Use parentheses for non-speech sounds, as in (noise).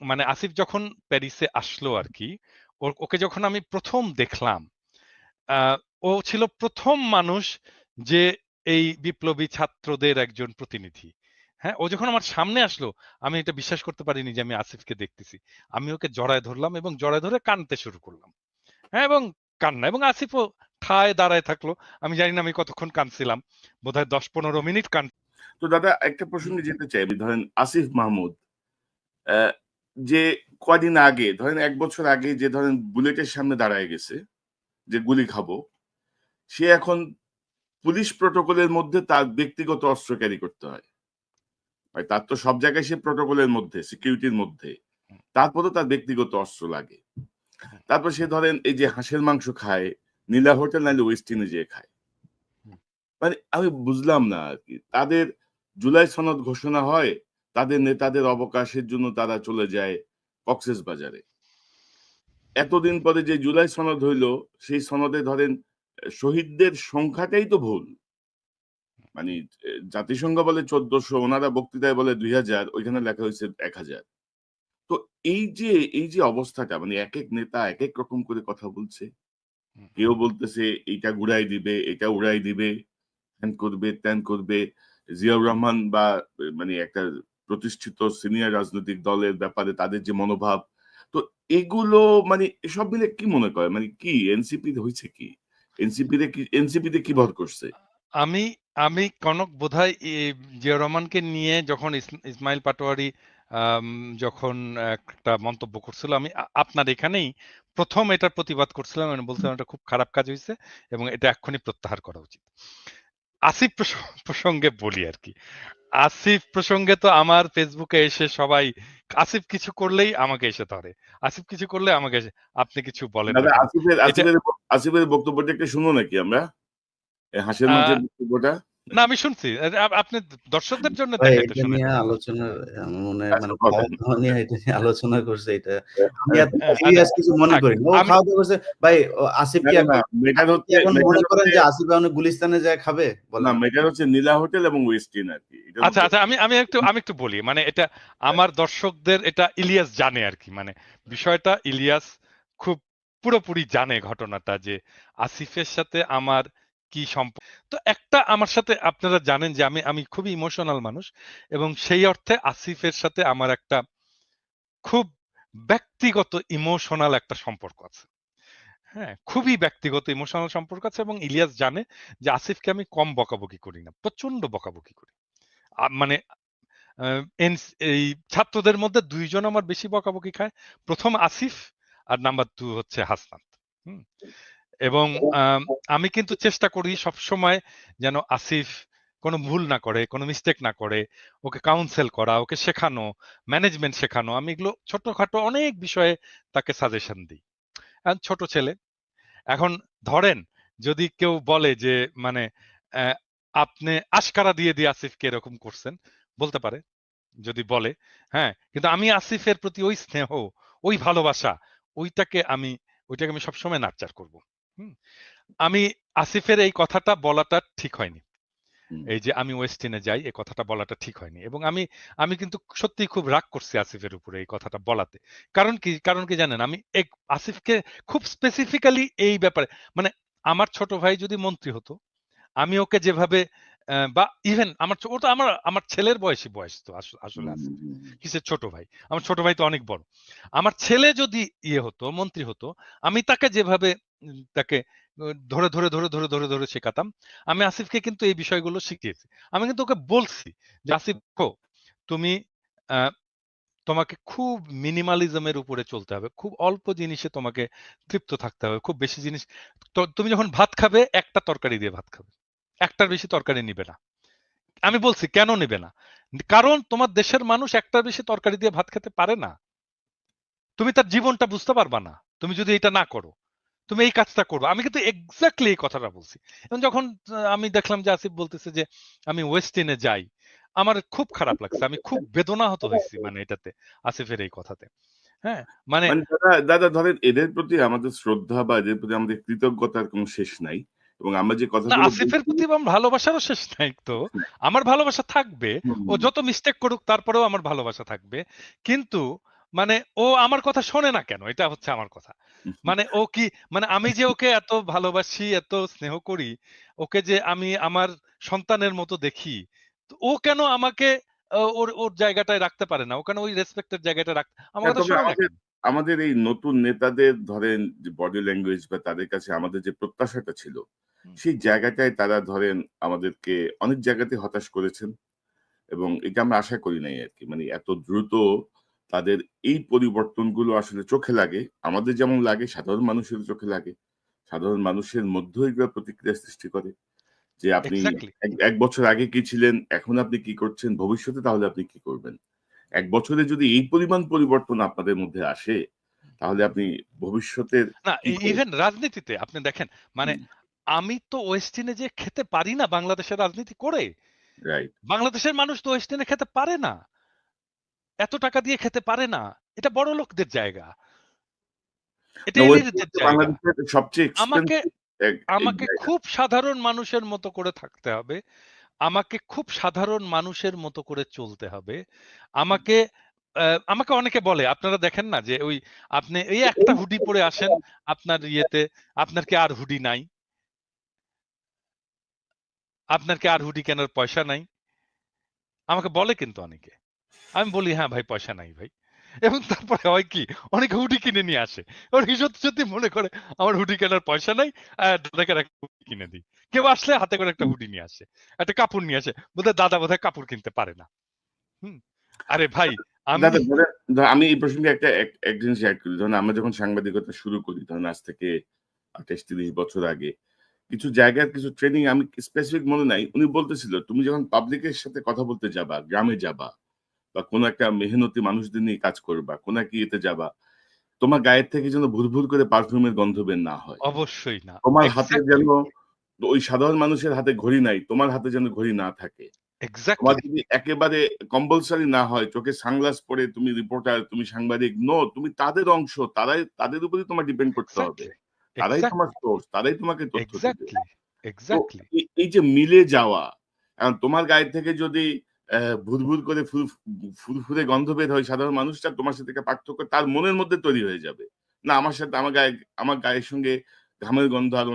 মানে আসিফ যখন প্যারিসে আসলো আর কি ওকে যখন আমি প্রথম দেখলাম ও ছিল প্রথম মানুষ যে এই বিপ্লবী ছাত্রদের একজন প্রতিনিধি। হ্যাঁ ও যখন আমার সামনে আসলো আমি এটা বিশ্বাস করতে পারিনি যে আমি আসিফকে দেখতেছি। আমি ওকে জড়ায় ধরলাম এবং জড়ায় ধরে কানতে শুরু করলাম। হ্যাঁ এবং কান্না এবং আসিফও ঠায় দাঁড়ায় থাকল। আমি জানি না আমি কতক্ষণ কানছিলাম বোধহয় দশ পনেরো মিনিট কান তো দাদা একটা প্রসঙ্গে যেতে চাই। ধরেন আসিফ মাহমুদ যে কদিন আগে, ধরেন এক বছর আগে যে ধরেন বুলেটের সামনে দাঁড়ায় গেছে, যে গুলি খাব, সে এখন পুলিশ প্রোটোকলের মধ্যে তার ব্যক্তিগত অস্ত্র ক্যারি করতে হয়। তার তো সব জায়গায় সে প্রোটোকলের মধ্যে, সিকিউরিটির মধ্যে। তারপরেও তার ব্যক্তিগত অস্ত্র লাগে। তারপর সে ধরেন এই যে হাঁসের মাংস খায়, নীলা হোটেল নাইলে ওয়েস্ট ইন্ডিজে খায়। মানে আমি বুঝলাম না আর কি। তাদের জুলাই সনদ ঘোষণা হয় তাদের নেতাদের অবকাশের জন্য তারা চলে যায় কক্সেস বাজারে। এতদিন পরে যে জুলাই সনদ হইল সেই সনদে ধরেন শহীদদের সংখ্যাটাই তো ভুল। মানে জাতিসংঘ বলে চোদ্দশো ওনারা বক্তৃতায় বলে দুই হাজার ওইখানে লেখা হয়েছে এক হাজার। তো এই যে এই যে অবস্থাটা মানে এক এক নেতা এক এক রকম করে কথা বলছে। কেউ বলতেছে এইটা ঘুরাই দিবে এটা উড়াই দিবে হ্যান করবে ত্যান করবে। জিয়াউর রহমান বা মানে একটা প্রতিষ্ঠিত সিনিয়র রাজনৈতিক দলের ব্যাপারে তাদের যে মনোভাব, তো এগুলো মানে এসব মিলে কি মনে করে? মানে কি এনসিপি হয়েছে কি? এনসিপি কি এনসিপি কি ভর করছে? আমি আমি কনক বোধহয় জিয়াউর রহমানকে নিয়ে যখন ইসমাইল পাটোয়ারি যখন একটা মন্তব্য করছিল, আমি আপনার এখানেই প্রথম এটার প্রতিবাদ করছিলাম। আমি বলছিলাম, এটা খুব খারাপ কাজ হয়েছে এবং এটা এক্ষুনি প্রত্যাহার করা উচিত। আসিফ প্রসঙ্গে বলি আর কি আসিফ প্রসঙ্গে তো আমার ফেসবুকে এসে সবাই আসিফ কিছু করলেই আমাকে এসে ধরে। আসিফ কিছু করলে আমাকে এসে আপনি কিছু বলেন। আসিফের আসিফের বক্তব্যটা একটু শুনো নাকি আমরা? হাসির মাঠের বক্তব্যটা? না আমি শুনছি। আপনি দর্শকদের জন্য এটা নিয়ে আলোচনা মনে মানে খাওয়া নিয়ে এটা নিয়ে আলোচনা করছে এটা। আমি সিরিয়াস কিছু মনে করি ও খাওয়া দাওয়া করছে ভাই আসিফ কি এখন মনে করেন যে আসিফ এখন গুলিস্তানে যায় খাবে? না মেটার হচ্ছে নীলা হোটেল এবং ওয়েস্টিন আর কি। আচ্ছা আচ্ছা আমি আমি একটু আমি একটু বলি মানে এটা আমার দর্শকদের এটা ইলিয়াস জানে আর কি মানে বিষয়টা ইলিয়াস খুব পুরোপুরি জানে ঘটনাটা যে আসিফের সাথে আমার কি সম্পর্ক তো একটা আমার সাথে আপনারা জানেন যে আমি আমি খুবই ইমোশনাল মানুষ এবং সেই অর্থে আসিফের সাথে আমার একটা খুব ব্যক্তিগত ইমোশনাল একটা সম্পর্ক আছে। হ্যাঁ খুবই ব্যক্তিগত ইমোশনাল সম্পর্ক আছে এবং ইলিয়াস জানে যে আসিফকে আমি কম বকাবকি করি না প্রচণ্ড বকাবকি করি। মানে এই ছাত্রদের মধ্যে দুইজন আমার বেশি বকাবকি খায়, প্রথম আসিফ আর নাম্বার টু হচ্ছে হাসনাত। হুম? এবং আমি কিন্তু চেষ্টা করি সব সময় যেন আসিফ কোনো ভুল না করে কোনো মিস্টেক না করে ওকে কাউন্সেল করা ওকে শেখানো ম্যানেজমেন্ট শেখানো। আমি এগুলো ছোটখাটো অনেক বিষয়ে তাকে সাজেশন দিই। ছোট ছেলে। এখন ধরেন যদি কেউ বলে যে মানে আপনি আশকারা দিয়ে দিয়ে আসিফকে এরকম করছেন বলতে পারে যদি বলে। হ্যাঁ কিন্তু আমি আসিফের প্রতি ওই স্নেহ ওই ভালোবাসা ওইটাকে আমি ওইটাকে আমি সবসময় নার্চার করব। আমি আসিফের এই কথাটা বলাটা ঠিক হয়নি। এই যে আমি ওয়েস্টিনে যাই এই কথাটা বলাটা ঠিক হয়নি। এবং আমি আমি কিন্তু সত্যি খুব রাগ করছি আসিফের উপরে এই কথাটা বলাতে। কারণ কি কারণ কি জানেন আমি এক আসিফকে খুব স্পেসিফিক্যালি এই ব্যাপারে মানে আমার ছোট ভাই যদি মন্ত্রী হতো আমি ওকে যেভাবে বা ইভেন আমার ওটা আমার আমার ছেলের বয়সী বয়স তো আসলে আছে। কিসের ছোট ভাই? আমার ছোট ভাই তো অনেক বড়। আমার ছেলে যদি ইয়ে হতো মন্ত্রী হতো আমি তাকে যেভাবে তাকে ধরে ধরে ধরে ধরে ধরে ধরে শেখাতাম আমি আসিফকে কিন্তু এই বিষয়গুলো শিখিয়েছি। আমি কিন্তু ওকে বলছি যে আসিফ তুমি তোমাকে খুব মিনিমালিজমের উপরে চলতে হবে। খুব অল্প জিনিসে তোমাকে তৃপ্ত থাকতে হবে। খুব বেশি জিনিস তুমি যখন ভাত খাবে একটা তরকারি দিয়ে ভাত খাবে। একটার বেশি তরকারি নিবে না। আমি বলছি কেন নিবে না? কারণ তোমার দেশের মানুষ একটার বেশি তরকারি দিয়ে ভাত খেতে পারে না। তুমি তার জীবনটা বুঝতে পারবা না। তুমি যদি এটা না করো তুমি এই কাজটা করব। আমি কিন্তু এক্স্যাক্টলি এই কথাটা বলছি। এবং যখন আমি দেখলাম যে আসিফ বলতেছে যে আমি ওয়েস্টিনে যাই। আমার খুব খারাপ লাগছে। আমি খুব বেদনা বেদনাহত হয়েছি মানে এটাতে আসিফের এই কথাতে। হ্যাঁ মানে, মানে দাদা দাদা ধরেন এদের প্রতি আমাদের শ্রদ্ধা বা এদের প্রতি আমাদের কৃতজ্ঞতার কোনো শেষ নাই। এবং আমরা যে কথা আসিফের প্রতি আমার ভালোবাসারও শেষ নাই তো। (laughs) আমার ভালোবাসা থাকবে ও যত মিস্টেক করুক তারপরেও আমার ভালোবাসা থাকবে। কিন্তু মানে ও আমার কথা শোনে না কেন? এটা হচ্ছে আমার কথা। মানে ও কি মানে আমি যে ওকে এত ভালোবাসি এত স্নেহ করি ওকে যে আমি আমার সন্তানের মতো দেখি ও কেন আমাকে ওর ওর জায়গাটায় রাখতে পারে না? ও কেন ওই রেসপেক্টের জায়গাটা রাখতে আমার হ্যাঁ, কথা শোনে না আমাদের এই নতুন নেতাদের ধরেন যে বডি ল্যাঙ্গুয়েজ বা তাদের কাছে আমাদের যে প্রত্যাশাটা ছিল। সেই জায়গাটায় তারা ধরেন আমাদেরকে অনেক জায়গাতে হতাশ করেছেন এবং এটা আমরা আশা করি নাই আর কি মানে এত দ্রুত তাদের এই পরিবর্তনগুলো আসলে চোখে লাগে। আমাদের যেমন লাগে সাধারণ মানুষের চোখে লাগে। সাধারণ মানুষের এগুলো প্রতিক্রিয়া সৃষ্টি করে যে আপনি এক- বছর আগে কি ছিলেন এখন আপনি কি করছেন ভবিষ্যতে তাহলে আপনি কি করবেন? এক বছরে যদি এই পরিমাণ পরিবর্তন আপনাদের মধ্যে আসে তাহলে আপনি ভবিষ্যতের না ইভেন রাজনীতিতে আপনি দেখেন মানে। আমি তো ওয়েস্টিনে যে খেতে পারি না বাংলাদেশের রাজনীতি করে। বাংলাদেশের মানুষ তো ওয়েস্টিনে খেতে পারে না। এত টাকা দিয়ে খেতে পারে না। এটা বড় লোকদের জায়গা। আমাকে আমাকে খুব সাধারণ মানুষের মতো করে থাকতে হবে। আমাকে খুব সাধারণ মানুষের মতো করে চলতে হবে। আমাকে আহ, আমাকে অনেকে বলে আপনারা দেখেন না যে ওই আপনি এই একটা হুডি পরে আসেন আপনার ইয়েতে আপনার কি আর হুডি নাই? আপনার কি আর হুডি কেনার পয়সা নাই। আমাকে বলে কিন্তু অনেকে। আমি বলি হ্যাঁ ভাই, পয়সা নাই ভাই। এবং তারপরে হয় কি, অনেকে হুডি কিনে নিয়ে আসে। ওর সত্যি সত্যি মনে করে, আমার হুডি কেনার পয়সা নাই দাদাকে হুডি কিনে দিই। কেউ আসলে হাতে করে একটা হুডি নিয়ে আসে, একটা কাপড় নিয়ে আসে। বোধহয় দাদা বোধহয় কাপড় কিনতে পারে না। হুম? আরে ভাই, আমি এই প্রসঙ্গে একটা, এক- জিনিস করি। ধরেন, আমরা যখন সাংবাদিকতা শুরু করি, ধরেন, আজ থেকে আঠাশ তিরিশ বছর আগে কিছু জায়গার কিছু ট্রেনিং আমি স্পেসিফিক মনে নাই। উনি বলতেছিল তুমি যখন পাবলিকের সাথে কথা বলতে যাবা গ্রামে যাবা বা কোনো একটা মেহনতি মানুষদের নিয়ে কাজ করবা কোনো একটা ইয়েতে যাবা তোমার গায়ের থেকে যেন ভুর ভুর করে পারফিউমের গন্ধ বের না হয়। অবশ্যই না। তোমার হাতে যেন ওই সাধারণ মানুষের হাতে ঘড়ি নাই তোমার হাতে যেন ঘড়ি না থাকে। তোমার যদি একেবারে কম্পালসারি না হয় চোখে সানগ্লাস পরে তুমি রিপোর্টার তুমি সাংবাদিক নো তুমি তাদের অংশ তারাই তাদের উপরে তোমার ডিপেন্ড করতে হবে। তারাই তোমার সোর্স তারাই তোমাকে তথ্য exactly. এই- যে মিলে যাওয়া এখন তোমার গায়ে থেকে যদি ভুরভুর করে ফুরফুরে গন্ধ বের হয় সাধারণ মানুষটা তোমার সাথে পার্থক্য তার মনের মধ্যে তৈরি হয়ে যাবে। না আমার সাথে আমার গায়ে আমার গায়ের সঙ্গে ঘামের গন্ধ আর